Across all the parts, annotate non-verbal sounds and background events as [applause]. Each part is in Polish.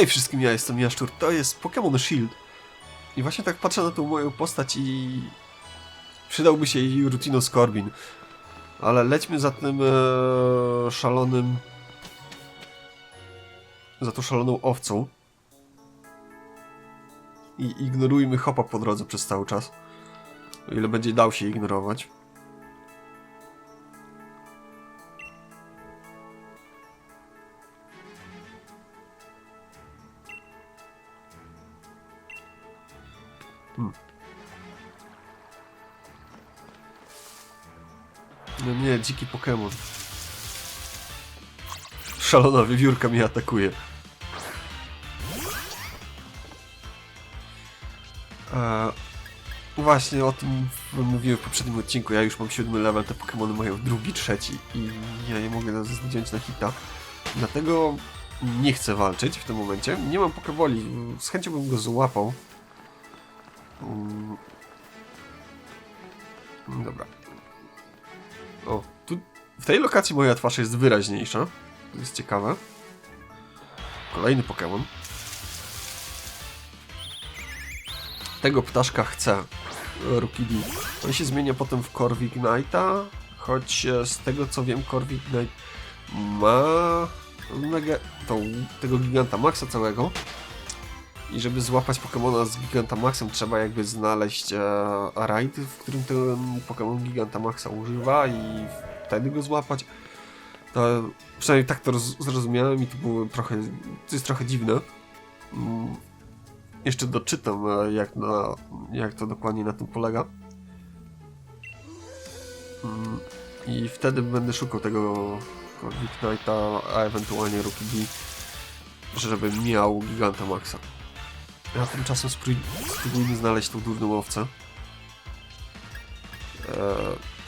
Hej wszystkim, ja jestem Jaszczur, to jest Pokémon Shield. I właśnie tak patrzę na tą moją postać i... Przydałby się jej Rutino Scorbin. Ale lećmy za tym e, szalonym... Za tą szaloną owcą. I ignorujmy hopa po drodze przez cały czas. O ile będzie dał się ignorować. Dziki Pokémon. Szalona wiewiórka mnie atakuje. E, właśnie o tym mówiłem w poprzednim odcinku. Ja już mam siódmy level, te Pokémony mają drugi, trzeci i ja nie mogę zdjąć na hita. Dlatego nie chcę walczyć w tym momencie. Nie mam Pokeboli. Z chęcią bym go złapał. Mm. Dobra. O, w tej lokacji moja twarz jest wyraźniejsza. To jest ciekawe. Kolejny Pokémon. Tego ptaszka chcę. Rukidi. On się zmienia potem w Corvik Knighta, choć e, z tego co wiem Corvik Knight ma mega, tego giganta Maxa całego. I żeby złapać Pokemona z Giganta Maxem trzeba jakby znaleźć e, raid, w którym ten Pokémon Giganta Maxa używa i wtedy go złapać. To przynajmniej tak to roz, zrozumiałem i to było trochę, to jest trochę dziwne. Mm, jeszcze doczytam e, jak, na, jak to dokładnie na tym polega. Mm, I wtedy będę szukał tego Knighta, a ewentualnie Rookie D, żeby miał Giganta Maxa. Ja tymczasem spró- spróbujmy znaleźć tą durną owcę. Eee,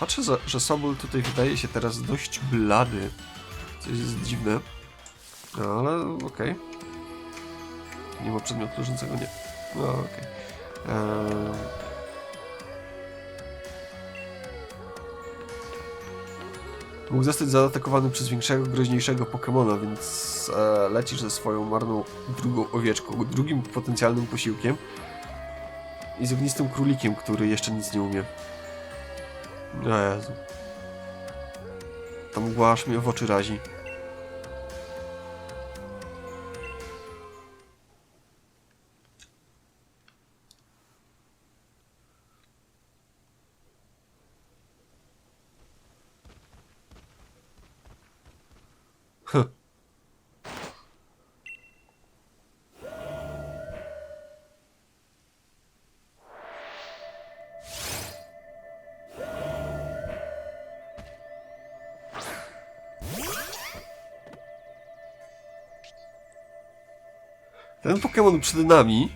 patrzę, że, Sobol tutaj wydaje się teraz dość blady. Co jest dziwne. No, ale okej. Nie ma przedmiotu leżącego, nie. No okej. Eee, Mógł zostać zaatakowany przez większego, groźniejszego Pokemona, więc e, lecisz ze swoją marną drugą owieczką, drugim potencjalnym posiłkiem i z ognistym królikiem, który jeszcze nic nie umie. O Jezu. Ta mgła aż mnie w oczy razi. Ten Pokémon przed nami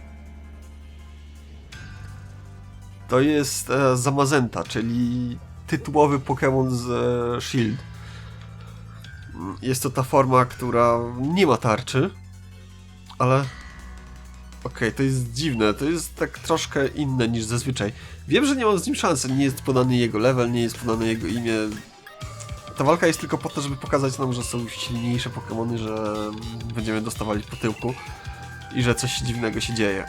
to jest e, Zamazenta, czyli tytułowy Pokémon z e, Shield. Mm, Jest to ta forma, która nie ma tarczy, ale okej, to jest dziwne, to jest tak troszkę inne niż zazwyczaj. Wiem, że nie mam z nim szansy, nie jest podany jego level, nie jest podane jego imię. Ta walka jest tylko po to, żeby pokazać nam, że są silniejsze Pokémony, że będziemy dostawali po tyłku i że coś dziwnego się dzieje.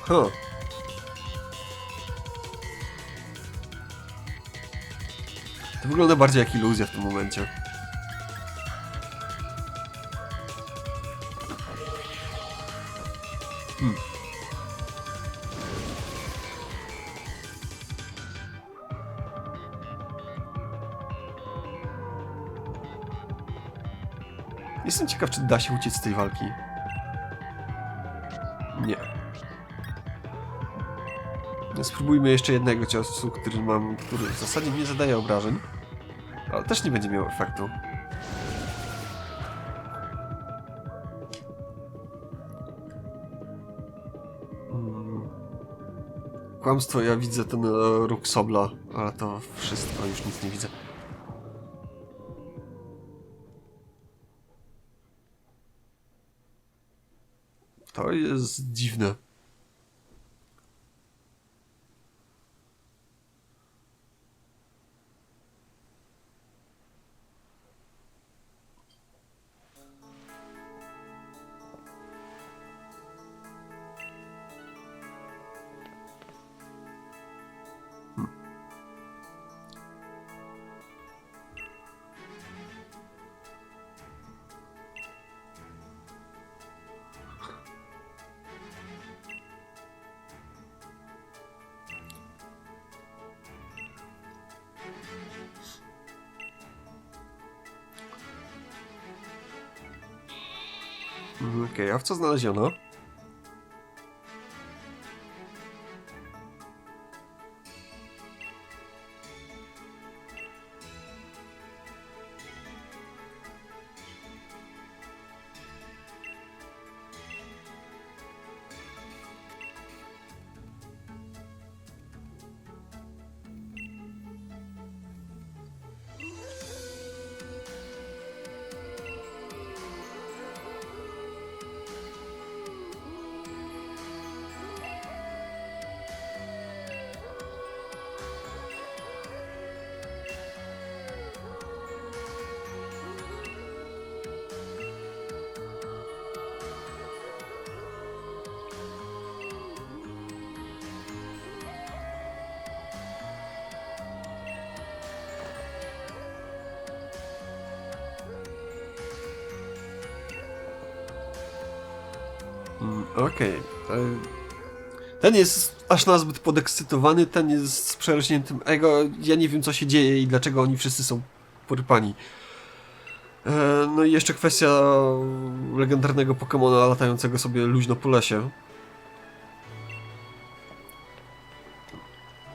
Huh. To wygląda bardziej jak iluzja w tym momencie. Jestem ciekaw, czy da się uciec z tej walki. Nie. No, Spróbujmy jeszcze jednego ciosu, który mam, który w zasadzie nie zadaje obrażeń, ale też nie będzie miał efektu. Mm. Kłamstwo, ja widzę ten e, róg Sobla, ale to wszystko, już nic nie widzę. 19. Mhm, okej, okay, a w co znaleziono? Okej. e, Ten jest aż nazbyt podekscytowany, ten jest z przerośniętym ego. Ja nie wiem, co się dzieje i dlaczego oni wszyscy są porypani. E, No i jeszcze kwestia legendarnego Pokemona latającego sobie luźno po lesie.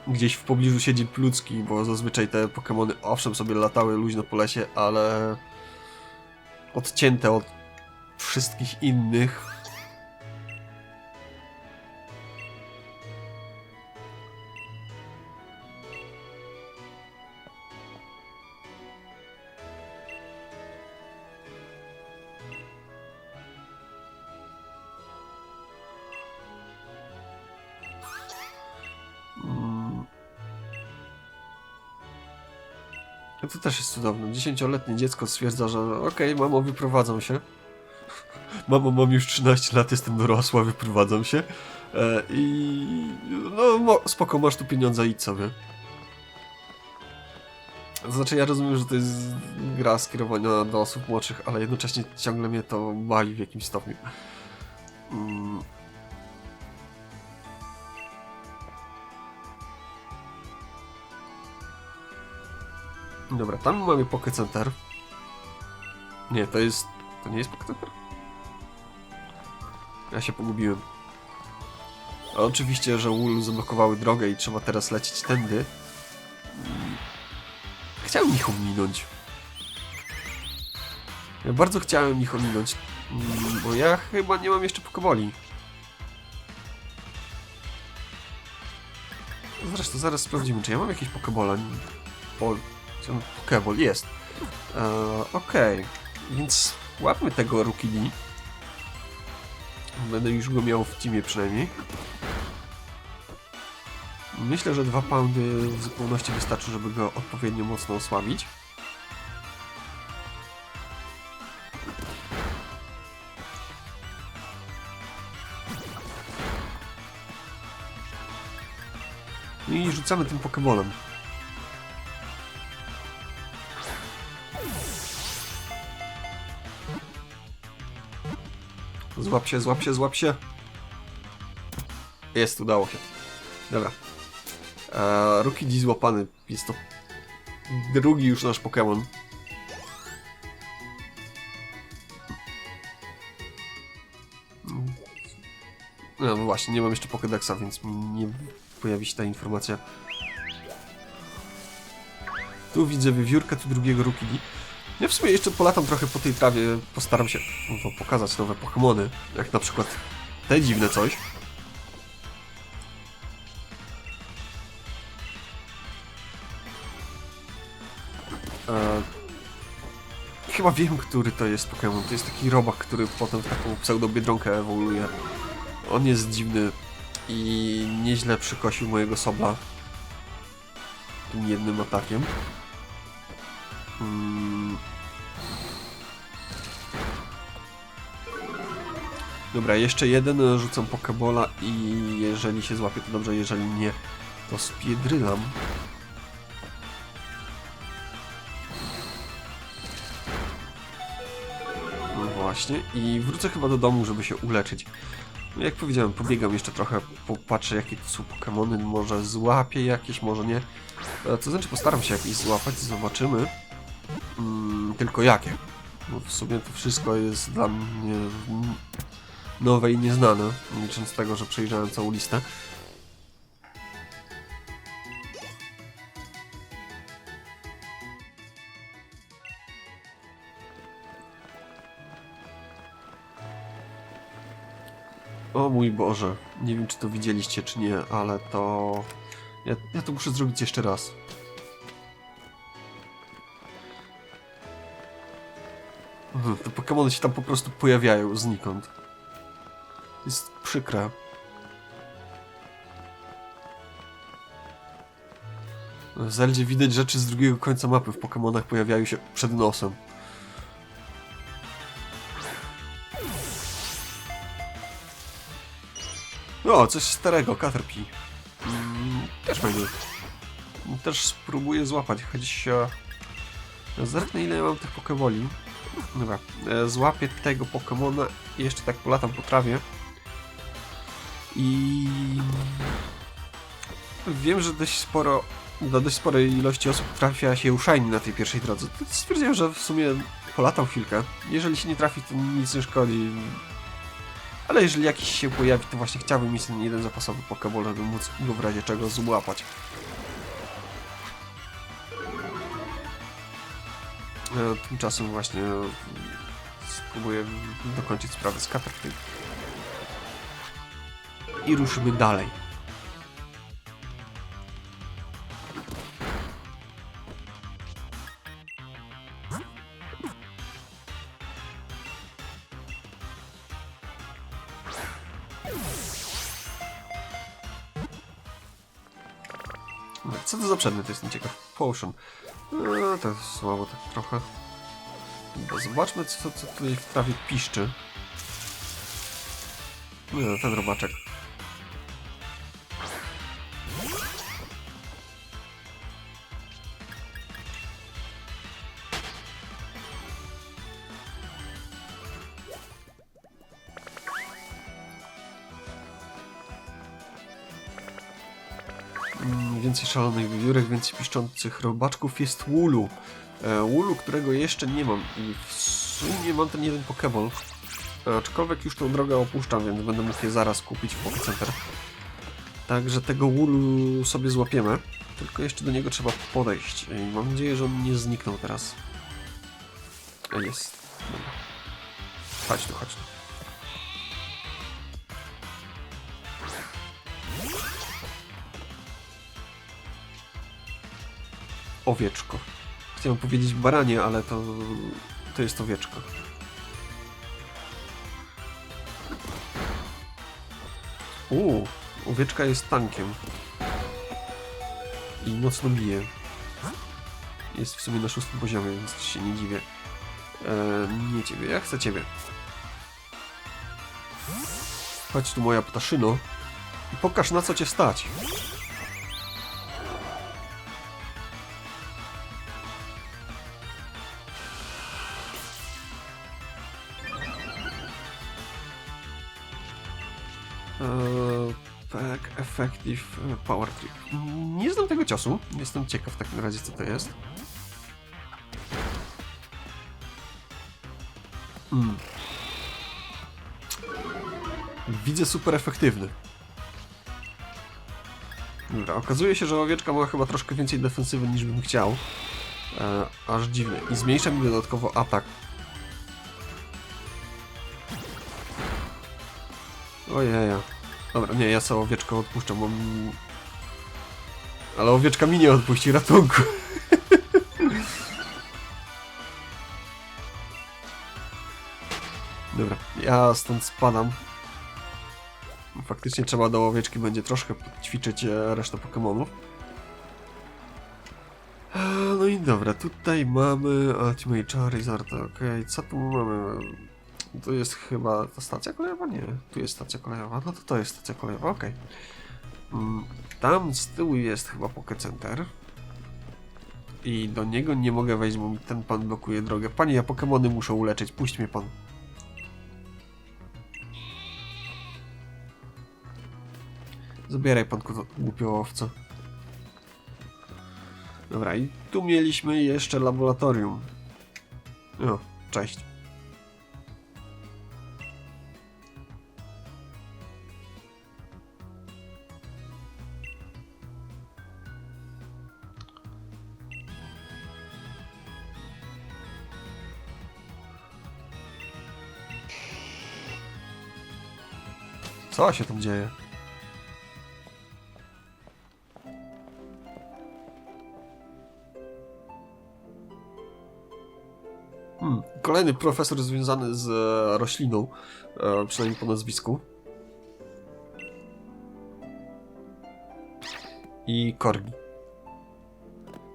Gdzieś w pobliżu siedzi Plucki, bo zazwyczaj te Pokemony owszem sobie latały luźno po lesie, ale odcięte od wszystkich innych. To też jest cudowne. Dziesięcioletnie dziecko stwierdza, że okej, mamo, wyprowadzam się. [laughs] Mamo, mam już 13 lat, jestem dorosła, wyprowadzam się. E, I no, spoko, masz tu pieniądze, idź sobie. Znaczy, ja rozumiem, że to jest gra skierowana do osób młodszych, ale jednocześnie ciągle mnie to bawi w jakimś stopniu. Mm. Dobra, tam mamy Poké Center. Nie, to jest... To nie jest Poké Center? Ja się pogubiłem. A oczywiście, że Wool zablokowały drogę i trzeba teraz lecieć tędy. Chciałem ich ominąć. Ja bardzo chciałem ich ominąć, mm, bo ja chyba nie mam jeszcze Pokeboli. Zresztą zaraz sprawdzimy, czy ja mam jakieś Pokebola. Po... Pokeball jest. Eee, Okej, więc łapmy tego Rukidi. Będę już go miał w teamie przynajmniej. Myślę, że dwa poundy w zupełności wystarczy, żeby go odpowiednio mocno osłabić. I rzucamy tym Pokebolem. Złap się, złap się, złap się. Jest, udało się. Dobra. Eee, Rookie złapany. Jest to drugi już nasz Pokémon. No właśnie, nie mam jeszcze Pokédexa, więc nie pojawi się ta informacja. Tu widzę wywiórkę, tu drugiego Rukidi. Ja w sumie jeszcze polatam trochę po tej trawie, postaram się pokazać nowe Pokémony, jak na przykład te dziwne coś. E, chyba wiem, który to jest Pokémon. To jest taki robak, który potem w taką pseudo-biedronkę ewoluuje. On jest dziwny i nieźle przykosił mojego sobla tym jednym atakiem. Mm. Dobra, jeszcze jeden rzucam Pokebola i jeżeli się złapie to dobrze, jeżeli nie to spiedrylam. No właśnie i wrócę chyba do domu, żeby się uleczyć. No jak powiedziałem, pobiegam jeszcze trochę, popatrzę jakie to są Pokemony, może złapię jakieś, może nie. E, To znaczy postaram się jakieś złapać, zobaczymy. Mm, tylko jakie. Bo w sumie to wszystko jest dla mnie nowe i nieznane, nie licząc tego, że przejrzałem całą listę. O mój Boże, nie wiem czy to widzieliście czy nie, ale to... Ja, ja to muszę zrobić jeszcze raz. Te Pokémony się tam po prostu pojawiają znikąd. Jest przykre. W Zeldzie widać rzeczy z drugiego końca mapy. W Pokémonach pojawiają się przed nosem. O, coś starego, Caterpie. Mm, też fajnie. Też spróbuję złapać, choć... E, zerknę ile ja mam tych Pokeboli. Dobra, e, złapię tego Pokemona i jeszcze tak polatam po trawie. I... Wiem, że dość sporo, do dość sporej ilości osób trafia się Shiny na tej pierwszej drodze. Stwierdziłem, że w sumie polatał chwilkę. Jeżeli się nie trafi, to nic nie szkodzi. Ale jeżeli jakiś się pojawi, to właśnie chciałbym mieć ten jeden zapasowy Pokeball, żeby móc go w razie czego złapać. Tymczasem właśnie e, spróbuję dokończyć sprawę z Caterpie. I ruszymy dalej. No, Co to za przedmiot? Jestem ciekaw. Potion. No, to jest słabo tak trochę. Zobaczmy, co, co tutaj w trawie piszczy. No, ten robaczek. Więcej szalonych wiewiórek, więcej piszczących robaczków jest Woolu. E, Woolu, którego jeszcze nie mam i w sumie mam ten jeden Pokeball. Aczkolwiek już tą drogę opuszczam, więc będę mógł je zaraz kupić w Pokécenter. Także tego Woolu sobie złapiemy. Tylko jeszcze do niego trzeba podejść. I mam nadzieję, że on nie zniknął teraz. A jest. Dobra. Chodź tu, chodź tu. Owieczko. Chciałem powiedzieć baranie, ale to, to jest owieczko. Uuu, owieczka jest tankiem. I mocno bije. Jest w sumie na szóstym poziomie, więc się nie dziwię. Eee, nie ciebie, ja chcę ciebie. Chodź tu moja ptaszyno i pokaż na co cię stać. Tak, Effective e, Power Trip. Nie znam tego ciosu. Jestem ciekaw w takim razie, co to jest. Mm. Widzę super efektywny. Dobra, okazuje się, że owieczka ma chyba troszkę więcej defensywy niż bym chciał. E, aż dziwne. I zmniejsza mi dodatkowo atak. Ojeja. Dobra, nie, ja sobie owieczkę odpuszczam, bo... Ale owieczka mi nie odpuści ratunku. [laughs] Dobra, ja stąd spadam. Faktycznie trzeba do owieczki będzie troszkę ćwiczyć e, resztę Pokemonów. E, No i dobra, tutaj mamy Ultimate Charizard, okej, co tu mamy? To jest chyba ta stacja kolejowa? Nie, tu jest stacja kolejowa, no to to jest stacja kolejowa, okej. Mm, Tam z tyłu jest chyba Pokécenter. I do niego nie mogę wejść, bo mi ten pan blokuje drogę. Panie, ja Pokemony muszę uleczyć, puść mnie pan. Zabieraj pan głupio owco. Dobra, i tu mieliśmy jeszcze laboratorium. O, Cześć. Co się tam dzieje? Hmm. Kolejny profesor związany z e, rośliną, e, przynajmniej po nazwisku. I Korgi,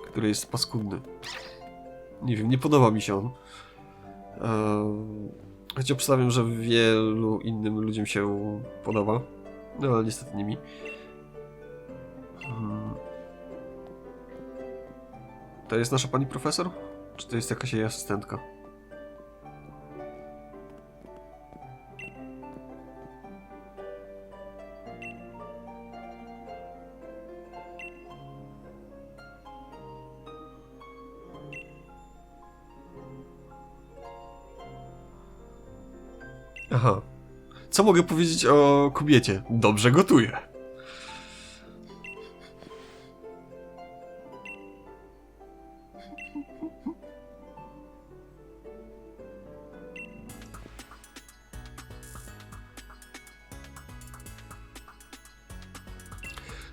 który jest paskudny. Nie wiem, nie podoba mi się on. E, Choć obstawiam, że wielu innym ludziom się podoba. No ale niestety nie mi. Hmm. To jest nasza pani profesor? Czy to jest jakaś jej asystentka? Co mogę powiedzieć o kobiecie? Dobrze gotuje.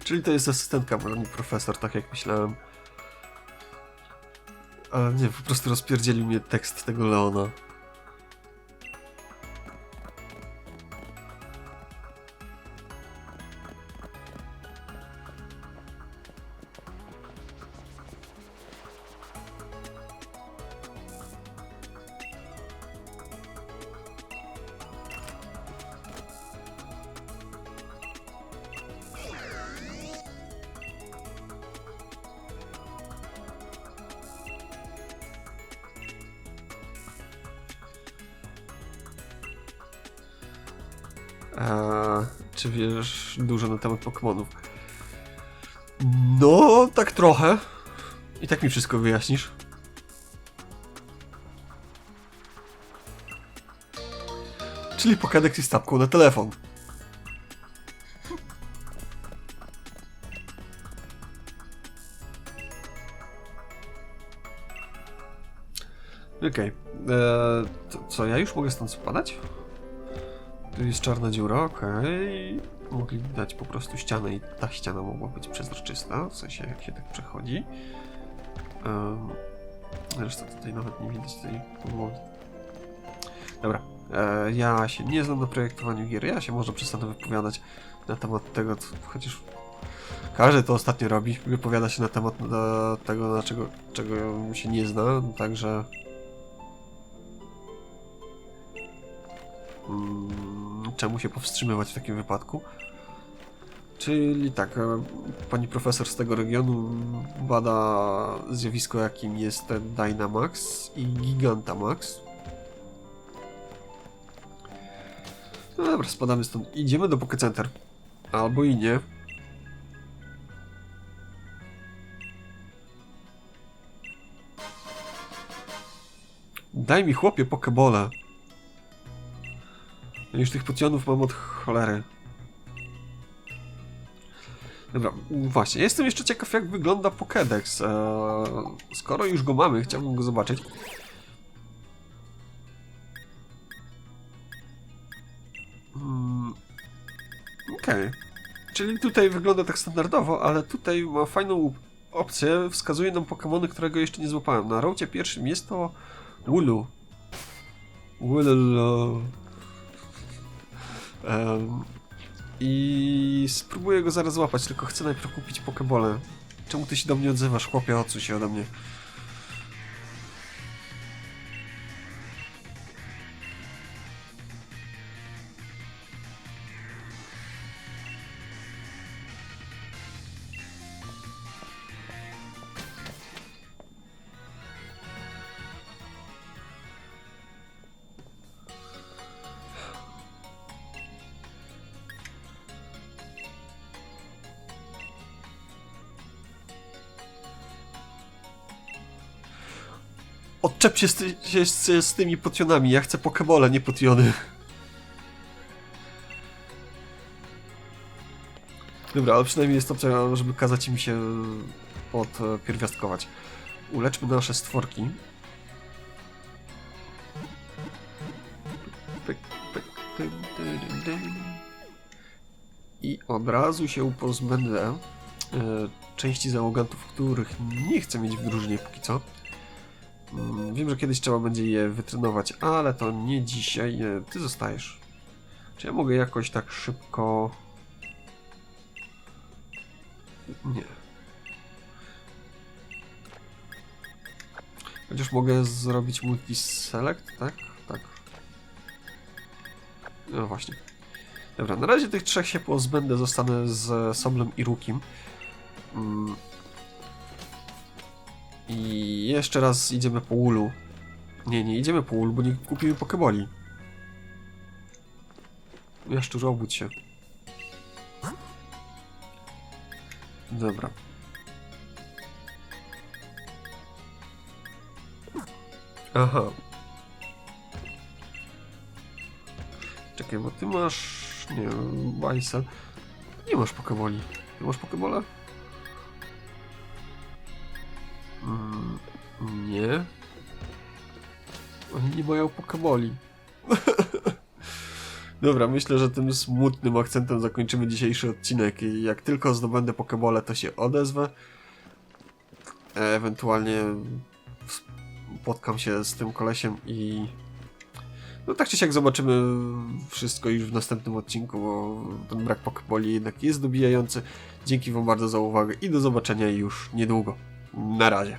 Czyli to jest asystentka pani profesor, tak jak myślałem. Ale nie, po prostu rozpierdzielił mnie tekst tego Leona. Eee, czy wiesz dużo na temat Pokémonów? No, tak trochę. I tak mi wszystko wyjaśnisz. Czyli Pokédex jest tapką na telefon. Okej. Eee, to co, ja już mogę stąd spadać? Tu jest czarna dziura, okej. Mogli dać po prostu ścianę i ta ściana mogła być przezroczysta, w sensie jak się tak przechodzi. Um, zresztą tutaj nawet nie widać tej. Dobra, e, ja się nie znam na projektowaniu gier, ja się może przestanę wypowiadać na temat tego, co, chociaż każdy to ostatnio robi, wypowiada się na temat na tego, na czego, czego się nie zna, także... Mm, czemu się powstrzymywać w takim wypadku? Czyli tak, e, pani profesor z tego regionu bada zjawisko, jakim jest ten Dynamax i Gigantamax. No dobra, spadamy stąd. Idziemy do Poké Center. Albo i nie. Daj mi chłopie Pokebole. Już tych potionów mam od cholery. Dobra, właśnie, jestem jeszcze ciekaw jak wygląda Pokédex. Eee, skoro już go mamy, chciałbym go zobaczyć. Mm, Okej. Czyli tutaj wygląda tak standardowo, ale tutaj ma fajną opcję. Wskazuje nam Pokémony, którego jeszcze nie złapałem. Na rocie pierwszym jest to Wooloo. Wooloo. I spróbuję go zaraz złapać, tylko chcę najpierw kupić Pokebole. Czemu ty się do mnie odzywasz, chłopie? Odsuń się ode mnie. Odczep się z, ty, się z, z tymi potionami. Ja chcę pokebole, nie potiony. Dobra, ale przynajmniej jest opcja, żeby kazać im się podpierwiastkować. Uleczmy nasze stworki. I od razu się pozbędę e, części załogantów, których nie chcę mieć w drużynie póki co. Mm, Wiem, że kiedyś trzeba będzie je wytrenować, ale to nie dzisiaj. Ty zostajesz. Czy ja mogę jakoś tak szybko... Nie. Chociaż mogę zrobić multi-select, tak? Tak. No właśnie. Dobra, na razie tych trzech się pozbędę, zostanę z Soblem i Rukim. Mm. I jeszcze raz idziemy po ulu. Nie, nie idziemy po ulu, bo nie kupimy pokeboli. Jaszczur, obudź się. Dobra. Aha. Czekaj, bo ty masz... Nie wiem. Nie masz pokeboli. Ty masz pokebola? Nie. Oni nie mają pokeboli. [laughs] Dobra, myślę, że tym smutnym akcentem zakończymy dzisiejszy odcinek jak tylko zdobędę pokebole, to się odezwę. Ewentualnie spotkam się z tym kolesiem i no tak czy siak zobaczymy wszystko już w następnym odcinku, bo ten brak pokeboli jednak jest dobijający. Dzięki wam bardzo za uwagę i do zobaczenia już niedługo. Na razie.